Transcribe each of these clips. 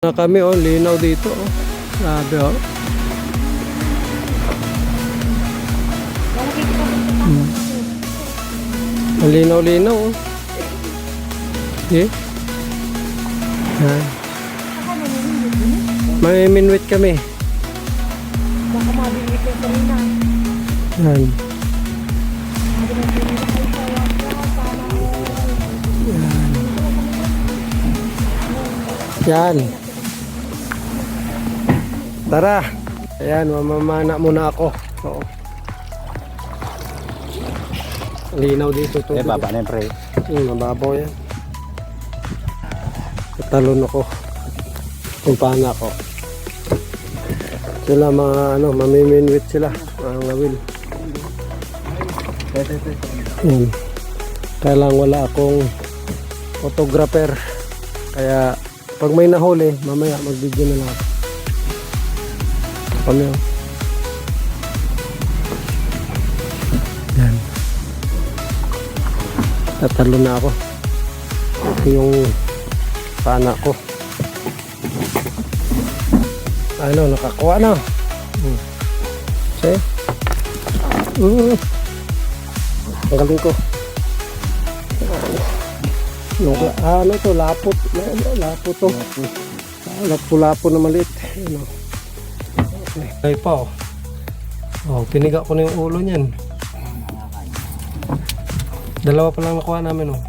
Na kami oh, linaw dito oh. Grabe oh. Hmm. Linaw-linaw oh. Eh? Yan. May minwit kami. Baka mabibig ko kanina. Yan. Yan. Tara. Ayan, mamamana muna ako. Oo. Linaw dito. Eh, tubig. baba na pre. Hmm, mababaw yan. Tatalon ako. Kumpana ako. Sila mga ano, mamiminwit sila. Mga ngawil. Yan. Kaya lang wala akong photographer. Kaya pag may nahuli, mamaya mag-video na lang ako. Kami oh. Yan. Tatalo na ako. Ito yung pana ko. Ano, nakakuha na. Hmm. See? Uh, ang galing ko. Yung, ah, ano to, lapot. Ano, lapot to. Ah, Lapo-lapo na maliit. Ano. Ay pa oh. Oh, piniga ko na yung ulo niyan. Dalawa pa lang nakuha namin oh.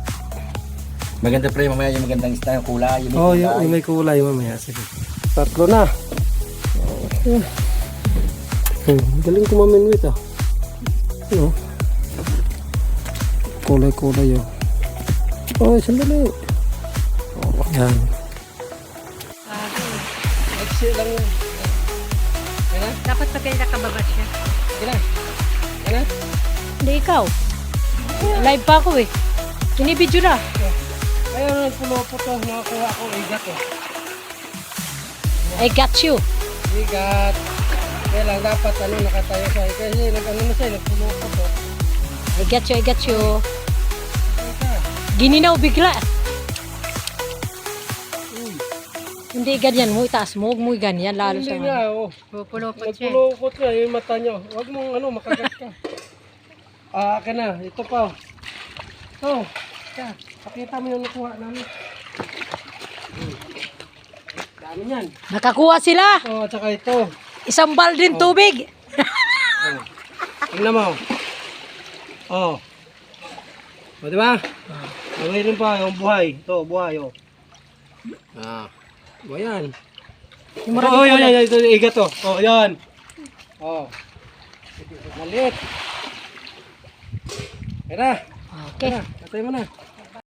Maganda pre, mamaya yung magandang style, yung kulay, yung may Oh, kulay. yung, yung may kulay mamaya. Sige. Tatlo na. Okay. Hmm, galing ko maminwit ah. Ano? Kulay-kulay oh. Oh, sandali. Oh, yan. Exit lang yan. Yan Dapat pati nakababa siya. Yan Yan Hindi ikaw. Live pa ako eh. Kinibidyo na. Ayun, nagpulopo to. Nakakuha ko igat oh. I got you. Igat. Kaya lang dapat ano nakatayo siya. Kasi nag ano na siya, nagpulopo to. I got you, I got you. Gininaw bigla. Hindi ganyan mo, itaas mo, huwag mo ganyan, lalo sa Hindi nga, oh. Pupulupot siya. Nagpulukot nga yung mata nyo. Huwag mong ano, makagat ka. Ah, akin na. Ito pa. Oh. Ka, pakita mo yung nakuha namin. Hmm. Dami yan. Nakakuha sila. Oh, at saka ito. Isang balding tubig. Oh. Tingnan mo. Oh. O, di ba? Ah. mayroon pa yung buhay. Ito, buhay, oh. Ah. O, yan. Yung Oh, maraming oh, yan, kulay. yan, ito, igat to. Oh, yan. Oh. Maliit. Kaya na. Okay. Kaya na, patay mo na.